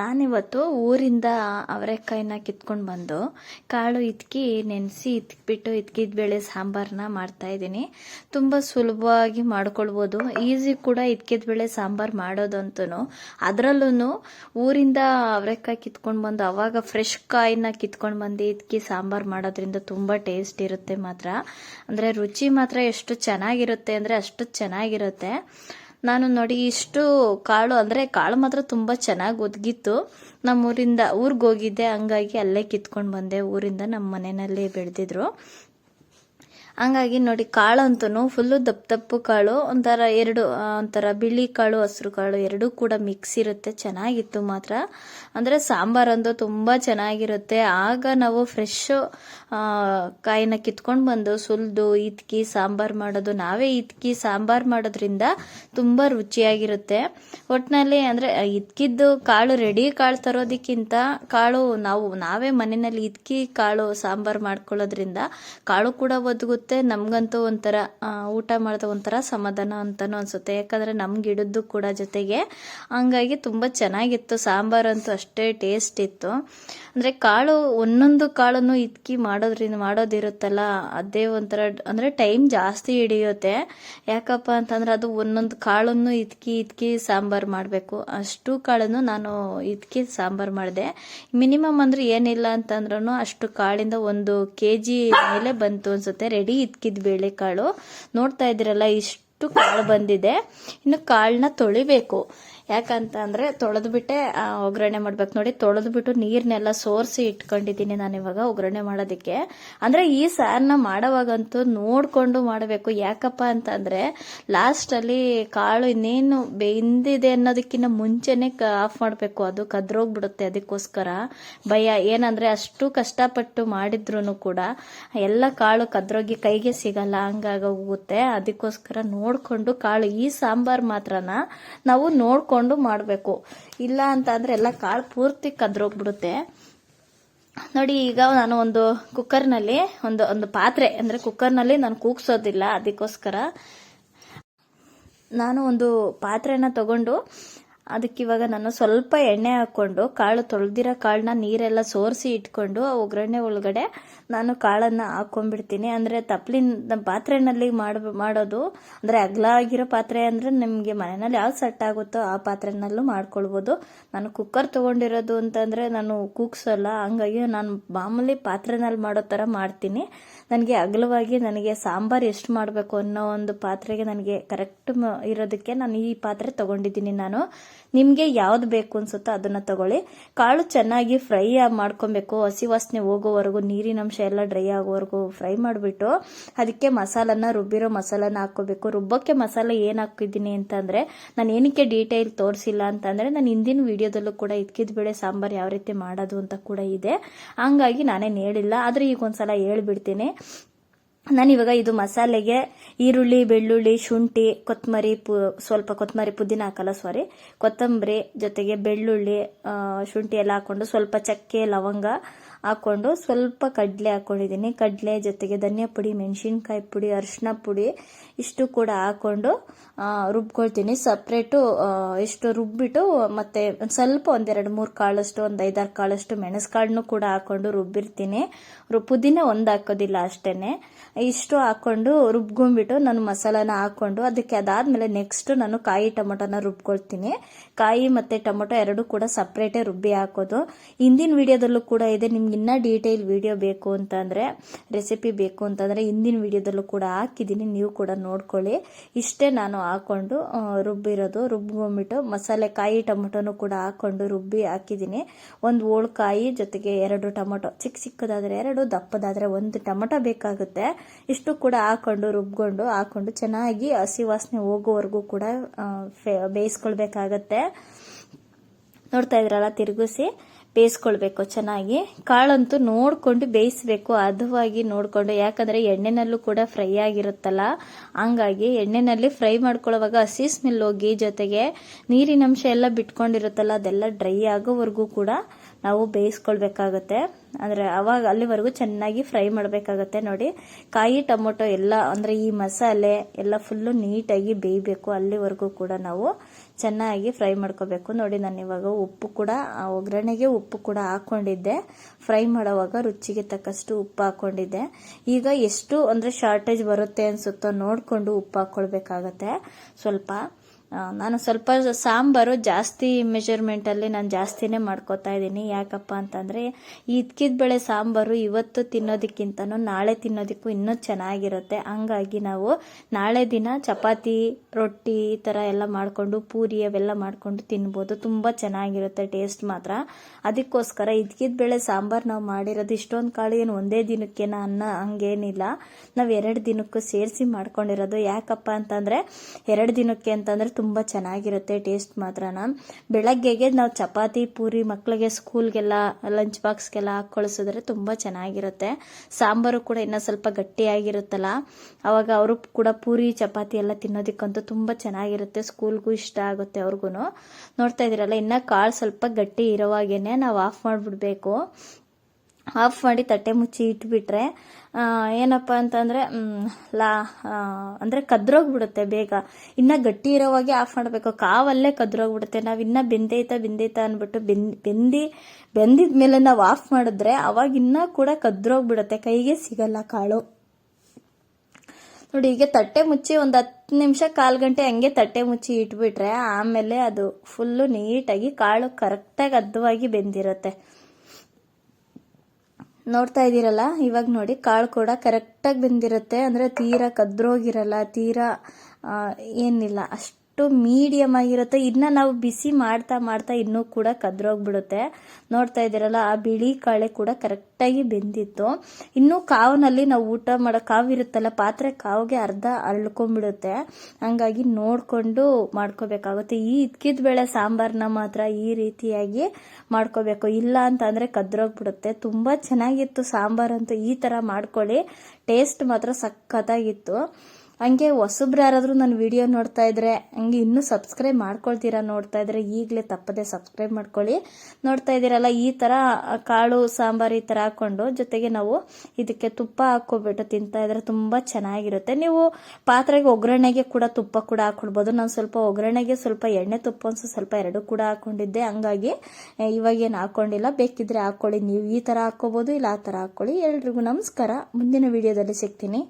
ನಾನಿವತ್ತು ಊರಿಂದ ಅವರೆಕಾಯಿನ ಕಿತ್ಕೊಂಡು ಬಂದು ಕಾಳು ಇತ್ಕಿ, ನೆನೆಸಿ ಇತ್ಕಿಬಿಟ್ಟು ಇತ್ಕಿದ ಬೇಳೆ ಸಾಂಬಾರನ್ನ ಮಾಡ್ತಾ ಇದ್ದೀನಿ. ತುಂಬ ಸುಲಭವಾಗಿ ಮಾಡ್ಕೊಳ್ಬೋದು. ಈಸಿ ಕೂಡ ಇತ್ಕಿದ ಬೇಳೆ ಸಾಂಬಾರು ಮಾಡೋದಂತೂ ಅದರಲ್ಲೂ ಊರಿಂದ ಅವರೆಕಾಯಿ ಕಿತ್ಕೊಂಡು ಬಂದು ಅವಾಗ ಫ್ರೆಶ್ ಕಾಯಿನ ಕಿತ್ಕೊಂಡು ಬಂದು ಇದ್ಕಿ ಸಾಂಬಾರು ಮಾಡೋದ್ರಿಂದ ತುಂಬ ಟೇಸ್ಟ್ ಇರುತ್ತೆ ಮಾತ್ರ. ಅಂದರೆ ರುಚಿ ಮಾತ್ರ ಎಷ್ಟು ಚೆನ್ನಾಗಿರುತ್ತೆ ಅಂದರೆ ಅಷ್ಟು ಚೆನ್ನಾಗಿರುತ್ತೆ. ನಾನು ನೋಡಿ ಇಷ್ಟು ಕಾಳು ಅಂದರೆ ಕಾಳು ಮಾತ್ರ ತುಂಬ ಚೆನ್ನಾಗಿ ಒದಗಿತ್ತು. ನಮ್ಮೂರಿಂದ ಊರಿಗೆ ಹೋಗಿದ್ದೆ, ಹಂಗಾಗಿ ಅಲ್ಲೇ ಕಿತ್ಕೊಂಡು ಬಂದೆ. ಊರಿಂದ ನಮ್ಮ ಮನೆಯಲ್ಲೇ ಬೆಳೆದಿದ್ರು. ಹಂಗಾಗಿ ನೋಡಿ ಕಾಳು ಅಂತೂ ಫುಲ್ಲು ದಪ್ಪ ದಪ್ಪು ಕಾಳು, ಒಂಥರ ಎರಡು ಒಂಥರ ಬಿಳಿ ಕಾಳು, ಹಸಿರು ಕಾಳು ಎರಡೂ ಕೂಡ ಮಿಕ್ಸ್ ಇರುತ್ತೆ, ಚೆನ್ನಾಗಿತ್ತು ಮಾತ್ರ. ಅಂದರೆ ಸಾಂಬಾರಂದು ತುಂಬ ಚೆನ್ನಾಗಿರುತ್ತೆ. ಆಗ ನಾವು ಫ್ರೆಶ್ ಕಾಯಿನ ಕಿತ್ಕೊಂಡು ಬಂದು ಸುಲಿದು, ಇತ್ಕಿ ಸಾಂಬಾರು ಮಾಡೋದು, ನಾವೇ ಇತ್ಕಿ ಸಾಂಬಾರು ಮಾಡೋದ್ರಿಂದ ತುಂಬ ರುಚಿಯಾಗಿರುತ್ತೆ. ಒಟ್ಟಿನಲ್ಲಿ ಅಂದರೆ ಇದ್ಕಿದ್ದು ಕಾಳು ರೆಡಿ ಕಾಳು ತರೋದಕ್ಕಿಂತ ಕಾಳು ನಾವು, ನಾವೇ ಮನೆಯಲ್ಲಿ ಇದ್ಕಿ ಕಾಳು ಸಾಂಬಾರು ಮಾಡ್ಕೊಳ್ಳೋದ್ರಿಂದ ಕಾಳು ಕೂಡ ಒದಗುತ್ತೆ ನಮಗಂತೂ ಒಂಥರ ಊಟ ಮಾಡಿದ ಒಂಥರ ಸಮಾಧಾನ ಅಂತಲೂ ಅನಿಸುತ್ತೆ. ಯಾಕಂದರೆ ನಮ್ಗೆ ಗಿಡದ್ದು ಕೂಡ ಜೊತೆಗೆ ಹಂಗಾಗಿ ತುಂಬ ಚೆನ್ನಾಗಿತ್ತು. ಸಾಂಬಾರಂತೂ ಅಷ್ಟೇ ಟೇಸ್ಟ್ ಇತ್ತು. ಅಂದರೆ ಕಾಳು, ಒಂದೊಂದು ಕಾಳನ್ನು ಇದ್ಕಿ ಮಾಡೋದ್ರಿಂದ, ಮಾಡೋದಿರುತ್ತಲ್ಲ, ಅದೇ ಒಂಥರ, ಅಂದರೆ ಟೈಮ್ ಜಾಸ್ತಿ ಹಿಡಿಯುತ್ತೆ. ಯಾಕಪ್ಪ ಅಂತಂದ್ರೆ ಅದು ಒಂದೊಂದು ಕಾಳನ್ನು ಇದ್ಕಿ ಇದ್ಕಿ ಸಾಂಬಾರು ಮಾಡಬೇಕು. ಅಷ್ಟು ಕಾಳನ್ನು ನಾನು ಇದ್ಕಿ ಸಾಂಬಾರು ಮಾಡಿದೆ. ಮಿನಿಮಮ್ ಅಂದ್ರೆ ಏನಿಲ್ಲ ಅಂತಂದ್ರೂ ಅಷ್ಟು ಕಾಳಿಂದ ಒಂದು ಕೆ ಜಿ ಮೇಲೆ ಬಂತು ಅನ್ಸುತ್ತೆ. ರೆಡಿ ಇತ್ಕಿದ ಬೇಳೆಕಾಳು. ನೋಡ್ತಾ ಇದ್ದೀರಲ್ಲ ಇಷ್ಟು ಕಾಳು ಬಂದಿದೆ. ಇನ್ನು ಕಾಳನ್ನ ತೊಳಿಬೇಕು. ಯಾಕಂತ ಅಂದರೆ ತೊಳೆದ್ಬಿಟ್ಟೆ ಬಿಟ್ಟೆ ಒಗ್ಗರಣೆ ಮಾಡ್ಬೇಕು. ನೋಡಿ ತೊಳೆದ್ಬಿಟ್ಟು ನೀರನ್ನೆಲ್ಲ ಸೋರಿಸಿ ಇಟ್ಕೊಂಡಿದ್ದೀನಿ ನಾನು ಇವಾಗ ಒಗ್ಗರಣೆ ಮಾಡೋದಕ್ಕೆ. ಅಂದರೆ ಈ ಸಾರನ್ನ ಮಾಡೋವಾಗಂತೂ ನೋಡಿಕೊಂಡು ಮಾಡಬೇಕು. ಯಾಕಪ್ಪ ಅಂತಂದರೆ ಲಾಸ್ಟಲ್ಲಿ ಕಾಳು ಇನ್ನೇನು ಬೆಂದಿದೆ ಅನ್ನೋದಕ್ಕಿಂತ ಮುಂಚೆನೆ ಆಫ್ ಮಾಡಬೇಕು. ಅದು ಕದ್ರೋಗ್ಬಿಡುತ್ತೆ ಅದಕ್ಕೋಸ್ಕರ. ಭಯ. ಏನಂದರೆ ಅಷ್ಟು ಕಷ್ಟಪಟ್ಟು ಮಾಡಿದ್ರು ಕೂಡ ಎಲ್ಲ ಕಾಳು ಕದ್ರೋಗಿ ಕೈಗೆ ಸಿಗಲ್ಲ ಹಂಗಾಗೋಗುತ್ತೆ ಅದಕ್ಕೋಸ್ಕರ ನೋಡಿಕೊಂಡು ಕಾಳು, ಈ ಸಾಂಬಾರು ಮಾತ್ರನ ನಾವು ನೋಡಿಕೊಂಡು ಮಾಡಬೇಕು. ಇಲ್ಲ ಅಂತ ಅಂದ್ರೆ ಎಲ್ಲ ಕಾಳು ಪೂರ್ತಿ ಕದ್ರೋಗ್ಬಿಡುತ್ತೆ. ನೋಡಿ, ಈಗ ನಾನು ಒಂದು ಕುಕ್ಕರ್ನಲ್ಲಿ ಒಂದು ಒಂದು ಪಾತ್ರೆ, ಅಂದರೆ ಕುಕ್ಕರ್ನಲ್ಲಿ ನಾನು ಕೂಗ್ಸೋದಿಲ್ಲ, ಅದಕ್ಕೋಸ್ಕರ. ನಾನು ಒಂದು ಪಾತ್ರೆನ ತಗೊಂಡು ಅದಕ್ಕೆ ಇವಾಗ ನಾನು ಸ್ವಲ್ಪ ಎಣ್ಣೆ ಹಾಕ್ಕೊಂಡು ಕಾಳು ತೊಳೆದಿರೋ ಕಾಳನ್ನ ನೀರೆಲ್ಲ ಸೋರಿಸಿ ಇಟ್ಕೊಂಡು ಆ ಒಗ್ಗರಣೆ ಒಳಗಡೆ ನಾನು ಕಾಳನ್ನು ಹಾಕ್ಕೊಂಡ್ಬಿಡ್ತೀನಿ ಅಂದರೆ ತಪ್ಲಿನ ಪಾತ್ರೆನಲ್ಲಿ ಮಾಡ ಮಾಡೋದು, ಅಂದರೆ ಅಗಲ ಆಗಿರೋ ಪಾತ್ರೆ ಅಂದರೆ ನಿಮಗೆ ಮನೆಯಲ್ಲಿ ಯಾವ್ದು ಸೆಟ್ ಆಗುತ್ತೋ ಆ ಪಾತ್ರೆನಲ್ಲೂ ಮಾಡ್ಕೊಳ್ಬೋದು. ನಾನು ಕುಕ್ಕರ್ ತೊಗೊಂಡಿರೋದು ಅಂತಂದರೆ ನಾನು ಕೂಗ್ಸಲ್ಲ, ಹಂಗಾಗಿ ನಾನು ಮಾಮೂಲಿ ಪಾತ್ರೆನಲ್ಲಿ ಮಾಡೋ ಥರ ಮಾಡ್ತೀನಿ. ನನಗೆ ಅಗಲವಾಗಿ ನನಗೆ ಸಾಂಬಾರು ಎಷ್ಟು ಮಾಡಬೇಕು ಅನ್ನೋ ಒಂದು ಪಾತ್ರೆಗೆ ನನಗೆ ಕರೆಕ್ಟ್ ಇರೋದಕ್ಕೆ ನಾನು ಈ ಪಾತ್ರೆ ತಗೊಂಡಿದ್ದೀನಿ ನಾನು. ನಿಮಗೆ ಯಾವ್ದು ಬೇಕು ಅನ್ಸುತ್ತೋ ಅದನ್ನ ತಗೊಳ್ಳಿ. ಕಾಳು ಚೆನ್ನಾಗಿ ಫ್ರೈ ಮಾಡ್ಕೊಬೇಕು. ಹಸಿ ವಾಸನೆ ಹೋಗೋವರೆಗೂ, ನೀರಿನ ಅಂಶ ಎಲ್ಲ ಡ್ರೈ ಆಗೋವರೆಗೂ ಫ್ರೈ ಮಾಡಿಬಿಟ್ಟು ಅದಕ್ಕೆ ಮಸಾಲನ ರುಬ್ಬಿರೋ ಮಸಾಲನ ಹಾಕೋಬೇಕು ರುಬ್ಬಕ್ಕೆ ಮಸಾಲೆ ಏನು ಹಾಕಿದ್ದೀನಿ ಅಂತಂದರೆ, ನಾನು ಏನಕ್ಕೆ ಡೀಟೇಲ್ ತೋರಿಸಿಲ್ಲ ಅಂತಂದರೆ, ನಾನು ಹಿಂದಿನ ವಿಡಿಯೋದಲ್ಲೂ ಕೂಡ ಇದ್ಕಿದ ಬೇಳೆ ಸಾಂಬಾರು ಯಾವ ರೀತಿ ಮಾಡೋದು ಅಂತ ಕೂಡ ಇದೆ. ಹಂಗಾಗಿ ನಾನೇನು ಹೇಳಿಲ್ಲ. ಆದರೆ ಈಗ ಒಂದ್ಸಲ ಹೇಳ್ಬಿಡ್ತೀನಿ. ನಾನಿವಾಗ ಇದು ಮಸಾಲೆಗೆ ಈರುಳ್ಳಿ, ಬೆಳ್ಳುಳ್ಳಿ, ಶುಂಠಿ ಕೊತ್ತಂಬರಿ ಪು, ಸ್ವಲ್ಪ ಕೊತ್ತಂಬರಿ ಪುದೀನ ಹಾಕಲ್ಲ ಸಾರಿ ಕೊತ್ತಂಬರಿ ಜೊತೆಗೆ ಬೆಳ್ಳುಳ್ಳಿ ಶುಂಠಿ ಎಲ್ಲ ಹಾಕೊಂಡು ಸ್ವಲ್ಪ ಚಕ್ಕೆ, ಲವಂಗ ಹಾಕೊಂಡು ಸ್ವಲ್ಪ ಕಡಲೆ ಹಾಕೊಂಡಿದ್ದೀನಿ. ಕಡಲೆ ಜೊತೆಗೆ ಧನಿಯಾ ಪುಡಿ ಮೆಣಸಿನ್ಕಾಯಿ ಪುಡಿ ಅರಿಶಿನ ಪುಡಿ ಇಷ್ಟು ಕೂಡ ಹಾಕೊಂಡು ಆ, ರುಬ್ಕೊಳ್ತೀನಿ. ಸಪ್ರೇಟು ಇಷ್ಟು ರುಬ್ಬಿಟ್ಟು ಮತ್ತೆ ಸ್ವಲ್ಪ ಒಂದೆರಡು ಮೂರು ಕಾಳಷ್ಟು ಒಂದು ಐದಾರು ಕಾಳಷ್ಟು ಮೆಣಸ್ಕಾಳನ್ನು ಕೂಡ ಹಾಕೊಂಡು ರುಬ್ಬಿರ್ತೀನಿ. ಪುದೀನ ಒಂದು ಹಾಕೋದಿಲ್ಲ ಅಷ್ಟೇ ಇಷ್ಟು ಹಾಕೊಂಡು ರುಬ್ಕೊಂಡ್ಬಿಟ್ಟು ನಾನು ಮಸಾಲಾನ ಹಾಕೊಂಡು ಅದಕ್ಕೆ ಅದಾದ್ಮೇಲೆ ನೆಕ್ಸ್ಟ್ ನಾನು ಕಾಯಿ ಟೊಮೊಟೊನ ರುಬ್ಕೊಳ್ತೀನಿ. ಕಾಯಿ ಮತ್ತೆ ಟೊಮೊಟೊ ಎರಡು ಕೂಡ ಸಪ್ರೇಟೇ ರುಬ್ಬಿ ಹಾಕೋದು. ಹಿಂದಿನ ವಿಡಿಯೋದಲ್ಲೂ ಕೂಡ ಇದೆ ನಿಮ್ಗೆ ಇನ್ನೂ ಡೀಟೇಲ್ ವಿಡಿಯೋ ಬೇಕು ಅಂತಂದರೆ ರೆಸಿಪಿ ಬೇಕು ಅಂತಂದರೆ ಹಿಂದಿನ ವಿಡಿಯೋದಲ್ಲೂ ಕೂಡ ಹಾಕಿದ್ದೀನಿ. ನೀವು ಕೂಡ ನೋಡ್ಕೊಳ್ಳಿ. ಇಷ್ಟೇ ನಾನು ಹಾಕೊಂಡು ರುಬ್ಬಿರೋದು ರುಬ್ಬಿಬಿಟ್ಟು ಮಸಾಲೆ ಕಾಯಿ ಟೊಮೊಟೊನು ಕೂಡ ಹಾಕ್ಕೊಂಡು ರುಬ್ಬಿ ಹಾಕಿದ್ದೀನಿ. ಒಂದು ಹೋಳು ಕಾಯಿ ಜೊತೆಗೆ ಎರಡು ಟೊಮೊಟೊ. ಚಿಕ್ಕ ಚಿಕ್ಕದಾದರೆ ಎರಡು, ದಪ್ಪದಾದರೆ ಒಂದು ಟೊಮೊಟೊ ಬೇಕಾಗುತ್ತೆ. ಇಷ್ಟು ಕೂಡ ಹಾಕ್ಕೊಂಡು ರುಬ್ಕೊಂಡು ಹಾಕ್ಕೊಂಡು ಚೆನ್ನಾಗಿ ಹಸಿ ವಾಸನೆ ಹೋಗೋವರೆಗೂ ಕೂಡ ಬೇಯಿಸ್ಕೊಳ್ಬೇಕಾಗತ್ತೆ. ನೋಡ್ತಾ ಇದ್ರಲ್ಲ, ತಿರುಗಿಸಿ. ಬೇಯಿಸ್ಕೊಳ್ಬೇಕು, ಚೆನ್ನಾಗಿ. ಕಾಳಂತೂ ನೋಡ್ಕೊಂಡು ಬೇಯಿಸ್ಬೇಕು, ಹದವಾಗಿ ನೋಡ್ಕೊಂಡು. ಯಾಕಂದ್ರೆ ಎಣ್ಣೆನಲ್ಲೂ ಕೂಡ ಫ್ರೈ ಆಗಿರುತ್ತಲ್ಲ, ಹಂಗಾಗಿ ಎಣ್ಣೆನಲ್ಲಿ ಫ್ರೈ ಮಾಡ್ಕೊಳ್ಳೋವಾಗ ಹಸಿ ಸ್ಮೆಲ್ ಹೋಗಿ ಜೊತೆಗೆ ನೀರಿನಂಶ ಎಲ್ಲ ಬಿಟ್ಕೊಂಡಿರುತ್ತಲ್ಲ, ಅದೆಲ್ಲ ಡ್ರೈ ಆಗೋವರೆಗೂ ಕೂಡ ನಾವು ಬೇಯಿಸ್ಕೊಳ್ಬೇಕಾಗತ್ತೆ. ಅಂದರೆ ಅವಾಗ ಅಲ್ಲಿವರೆಗೂ ಚೆನ್ನಾಗಿ ಫ್ರೈ ಮಾಡಬೇಕಾಗತ್ತೆ ನೋಡಿ. ಕಾಯಿ, ಟೊಮೊಟೊ ಎಲ್ಲ, ಅಂದರೆ ಈ ಮಸಾಲೆ ಎಲ್ಲ ಫುಲ್ಲು ನೀಟಾಗಿ ಬೇಯಬೇಕು. ಅಲ್ಲಿವರೆಗೂ ಕೂಡ ನಾವು ಚೆನ್ನಾಗಿ ಫ್ರೈ ಮಾಡ್ಕೋಬೇಕು. ನೋಡಿ, ನಾನು ಇವಾಗ ಉಪ್ಪು ಕೂಡ ಒಗ್ಗರಣೆಗೆ ಉಪ್ಪು ಕೂಡ ಹಾಕ್ಕೊಂಡಿದ್ದೆ ಫ್ರೈ ಮಾಡೋವಾಗ ರುಚಿಗೆ ತಕ್ಕಷ್ಟು ಉಪ್ಪು ಹಾಕ್ಕೊಂಡಿದ್ದೆ ಈಗ ಎಷ್ಟು, ಅಂದರೆ ಶಾರ್ಟೇಜ್ ಬರುತ್ತೆ ಅನಿಸುತ್ತೋ ನೋಡಿಕೊಂಡು ಉಪ್ಪು ಹಾಕ್ಕೊಳ್ಬೇಕಾಗತ್ತೆ ಸ್ವಲ್ಪ ನಾನು ಸ್ವಲ್ಪ ಸಾಂಬಾರು ಜಾಸ್ತಿ ಮೆಜರ್ಮೆಂಟಲ್ಲಿ ನಾನು ಜಾಸ್ತಿನೇ ಮಾಡ್ಕೋತಾ ಇದ್ದೀನಿ. ಯಾಕಪ್ಪ ಅಂತಂದರೆ ಇದ್ಕಿದ ಬೆಳೆ ಸಾಂಬಾರು ಇವತ್ತು ತಿನ್ನೋದಕ್ಕಿಂತನೂ ನಾಳೆ ತಿನ್ನೋದಕ್ಕೂ ಇನ್ನೂ ಚೆನ್ನಾಗಿರುತ್ತೆ. ಹಂಗಾಗಿ ನಾವು ನಾಳೆ ದಿನ ಚಪಾತಿ, ರೊಟ್ಟಿ ಈ ಥರ ಎಲ್ಲ ಮಾಡಿಕೊಂಡು, ಪೂರಿ ಅವೆಲ್ಲ ಮಾಡಿಕೊಂಡು ತಿನ್ಬೋದು. ತುಂಬ ಚೆನ್ನಾಗಿರುತ್ತೆ ಟೇಸ್ಟ್ ಮಾತ್ರ. ಅದಕ್ಕೋಸ್ಕರ ಇದ್ಕಿದ ಬೇಳೆ ಸಾಂಬಾರು ನಾವು ಮಾಡಿರೋದು ಇಷ್ಟೊಂದು ಕಾಳು ಏನು ಒಂದೇ ದಿನಕ್ಕೆ ನಾ ಅನ್ನ ಹಂಗೇನಿಲ್ಲ. ನಾವು ಎರಡು ದಿನಕ್ಕೂ ಸೇರಿಸಿ ಮಾಡ್ಕೊಂಡಿರೋದು. ಯಾಕಪ್ಪ ಅಂತಂದರೆ, ಎರಡು ದಿನಕ್ಕೆ ಅಂತಂದರೆ ತುಂಬ ಚೆನ್ನಾಗಿರುತ್ತೆ ಟೇಸ್ಟ್ ಮಾತ್ರನ. ಬೆಳಗ್ಗೆಗೆ ನಾವು ಚಪಾತಿ, ಪೂರಿ ಮಕ್ಕಳಿಗೆ ಸ್ಕೂಲ್ಗೆಲ್ಲ ಲಂಚ್ ಬಾಕ್ಸ್ಗೆಲ್ಲ ಹಾಕಿ ಕಳಿಸಿದ್ರೆ ತುಂಬ ಚೆನ್ನಾಗಿರುತ್ತೆ. ಸಾಂಬಾರು ಕೂಡ ಇನ್ನೂ ಸ್ವಲ್ಪ ಗಟ್ಟಿಯಾಗಿರುತ್ತಲ್ಲ, ಅವಾಗ ಅವರು ಕೂಡ ಪೂರಿ, ಚಪಾತಿ ಎಲ್ಲ ತಿನ್ನೋದಕ್ಕಂತೂ ತುಂಬ ಚೆನ್ನಾಗಿರುತ್ತೆ ಸ್ಕೂಲ್ಗೂ ಇಷ್ಟ ಆಗುತ್ತೆ ಅವ್ರಿಗೂ ನೋಡ್ತಾ ಇದ್ದೀರಲ್ಲ ಇನ್ನು ಕಾಳು ಸ್ವಲ್ಪ ಗಟ್ಟಿ ಇರೋವಾಗೇನೆ ನಾವು ಆಫ್ ಮಾಡಿಬಿಡ್ಬೇಕು. ಆಫ್ ಮಾಡಿ ತಟ್ಟೆ ಮುಚ್ಚಿ ಇಟ್ಬಿಟ್ರೆ ಏನಪ್ಪ ಅಂತಂದರೆ ಲಾ ಅಂದರೆ ಕದ್ರೋಗ್ಬಿಡುತ್ತೆ ಬೇಗ. ಇನ್ನ ಗಟ್ಟಿ ಇರೋವಾಗೆ ಆಫ್ ಮಾಡಬೇಕು. ಕಾವಲ್ಲೇ ಕದ್ರೋಗ್ಬಿಡುತ್ತೆ. ನಾವು ಇನ್ನೂ ಬೆಂದೈತಾ ಬೆಂದೈತಾ ಅಂದ್ಬಿಟ್ಟು ಬೆಂದ್ ಬೆಂದಿ ಬೆಂದಿದ ಮೇಲೆ ನಾವು ಆಫ್ ಮಾಡಿದ್ರೆ ಅವಾಗ ಇನ್ನ ಕೂಡ ಕದ್ರೋಗ್ಬಿಡುತ್ತೆ. ಕೈಗೆ ಸಿಗಲ್ಲ ಕಾಳು. ನೋಡಿ ಈಗ ತಟ್ಟೆ ಮುಚ್ಚಿ ಒಂದು ಹತ್ತು ನಿಮಿಷ, ಕಾಲು ಗಂಟೆ ಹಂಗೆ ತಟ್ಟೆ ಮುಚ್ಚಿ ಇಟ್ಬಿಟ್ರೆ ಆಮೇಲೆ ಅದು ಫುಲ್ಲು ನೀಟಾಗಿ ಕಾಳು ಕರೆಕ್ಟಾಗಿ ಅದ್ದವಾಗಿ ಬೆಂದಿರುತ್ತೆ. ನೋಡ್ತಾ ಇದ್ದೀರಲ್ಲ? ಇವಾಗ ನೋಡಿ ಕಾಳು ಕೂಡ ಕರೆಕ್ಟಾಗಿ ಬೆಂದಿರುತ್ತೆ. ಅಂದರೆ ತೀರಾ ಕದ್ರೋಗಿರಲ್ಲ ತೀರಾ ಏನಿಲ್ಲ. ಅಷ್ಟು ಮೀಡಿಯಮ್ ಆಗಿರುತ್ತೆ. ಇನ್ನು ನಾವು ಬಿಸಿ ಮಾಡ್ತಾ ಮಾಡ್ತಾ ಇನ್ನೂ ಕೂಡ ಕದ್ರೋಗ್ಬಿಡುತ್ತೆ. ನೋಡ್ತಾ ಇದ್ದೀರಲ್ಲ, ಆ ಬಿಳಿ ಕಾಳೆ ಕೂಡ ಕರೆಕ್ಟಾಗಿ ಬೆಂದಿತ್ತು. ಇನ್ನೂ ಕಾವಿನಲ್ಲಿ ನಾವು ಊಟ ಮಾಡೋ, ಕಾವು ಇರುತ್ತಲ್ಲ, ಪಾತ್ರೆ ಕಾವಿಗೆ ಅರ್ಧ ಅಳ್ಕೊಂಡ್ಬಿಡುತ್ತೆ. ಹಂಗಾಗಿ ನೋಡಿಕೊಂಡು ಮಾಡ್ಕೋಬೇಕಾಗುತ್ತೆ. ಈ ಇದ್ಕಿದ ಬೇಳೆ ಸಾಂಬಾರನ್ನ ಮಾತ್ರ ಈ ರೀತಿಯಾಗಿ ಮಾಡ್ಕೋಬೇಕು. ಇಲ್ಲ ಅಂತ ಅಂದರೆ ಕದ್ರೋಗ್ಬಿಡುತ್ತೆ. ತುಂಬ ಚೆನ್ನಾಗಿತ್ತು ಸಾಂಬಾರಂತೂ ಈ ಥರ ಮಾಡ್ಕೊಳ್ಳಿ. ಟೇಸ್ಟ್ ಮಾತ್ರ ಸಖತ್ತಾಗಿತ್ತು. ಹಂಗೆ ಹೊಸಬ್ರು ಯಾರಾದರೂ ನನ್ನ ವಿಡಿಯೋ ನೋಡ್ತಾ ಇದ್ರೆ, ಹಂಗೆ ಇನ್ನೂ ಸಬ್ಸ್ಕ್ರೈಬ್ ಮಾಡ್ಕೊಳ್ತೀರಾ ನೋಡ್ತಾ ಇದ್ರೆ, ಈಗಲೇ ತಪ್ಪದೆ ಸಬ್ಸ್ಕ್ರೈಬ್ ಮಾಡ್ಕೊಳ್ಳಿ. ನೋಡ್ತಾ ಇದ್ದೀರಲ್ಲ, ಈ ಥರ ಕಾಳು, ಸಾಂಬಾರು ಈ ಥರ ಹಾಕ್ಕೊಂಡು ಜೊತೆಗೆ ನಾವು ಇದಕ್ಕೆ ತುಪ್ಪ ಹಾಕ್ಕೊಬಿಟ್ಟು ತಿಂತಾ ಇದ್ರೆ ತುಂಬ ಚೆನ್ನಾಗಿರುತ್ತೆ. ನೀವು ಪಾತ್ರೆಗೆ ಒಗ್ಗರಣೆಗೆ ಕೂಡ ತುಪ್ಪ ಕೂಡ ಹಾಕ್ಕೊಡ್ಬೋದು. ನಾನು ಸ್ವಲ್ಪ ಒಗ್ಗರಣೆಗೆ ಸ್ವಲ್ಪ ಎಣ್ಣೆ ತುಪ್ಪ ಅನ್ಸು ಸ್ವಲ್ಪ ಎರಡು ಕೂಡ ಹಾಕ್ಕೊಂಡಿದ್ದೆ. ಹಂಗಾಗಿ ಇವಾಗೇನು ಹಾಕ್ಕೊಂಡಿಲ್ಲ. ಬೇಕಿದ್ರೆ ಹಾಕ್ಕೊಳ್ಳಿ. ನೀವು ಈ ಥರ ಹಾಕ್ಕೋಬೋದು, ಇಲ್ಲ ಆ ಥರ ಹಾಕ್ಕೊಳ್ಳಿ. ಎಲ್ರಿಗೂ ನಮಸ್ಕಾರ. ಮುಂದಿನ ವಿಡಿಯೋದಲ್ಲಿ ಸಿಗ್ತೀನಿ.